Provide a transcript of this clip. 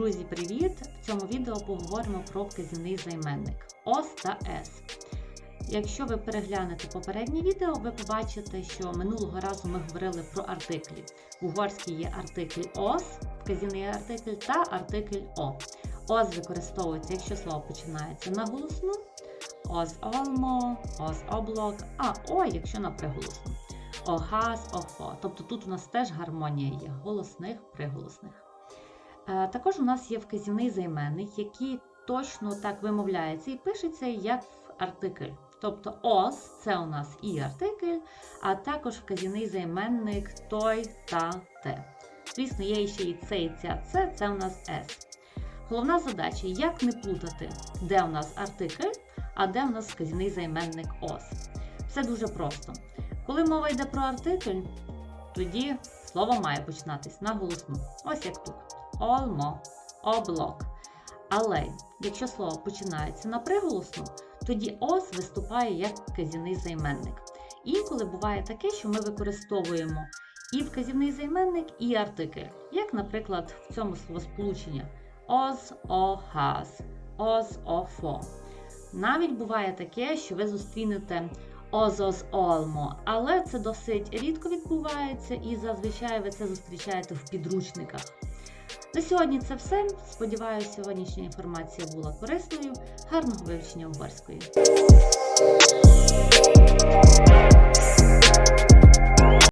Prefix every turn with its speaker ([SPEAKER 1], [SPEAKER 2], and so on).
[SPEAKER 1] привіт! В цьому відео поговоримо про вказівний займенник ос та ес. Якщо ви переглянете попереднє відео, ви побачите, що минулого разу ми говорили про артиклі. В угорській є артикль ос, вказівний артикль та артикль о. Ос використовується, якщо слово починається на голосну, ос олмо, ос облок, а о, якщо на приголосну. Огас, охо. Тобто тут у нас теж гармонія є голосних, приголосних. Е, Також у нас є вказівний займенник, який точно так вимовляється і пишеться як артикль. Тобто ос це у нас і артикль, а також вказівний займенник той та те. Звісно, є ще і це, і ця, це, це у нас с. Головна задача як не плутати, де у нас артикль, а де у нас вказівний займенник ос. Все дуже просто. Коли мова йде про артикль, тоді слово має починатись на голосну. Ось як тут. Олмо, облок. Але якщо слово починається на приголосну, тоді ос виступає як вказівний займенник. Інколи буває таке, що ми використовуємо і вказівний займенник, і артикль, як, наприклад, в цьому словосполученні оз, о, хас, оз, офо. Навіть буває таке, що ви зустрінете озоз олмо, але це досить рідко відбувається і зазвичай ви це зустрічаєте в підручниках. На сьогодні це все. Сподіваюся, сьогоднішня інформація була корисною. Гарного вивчення угорської.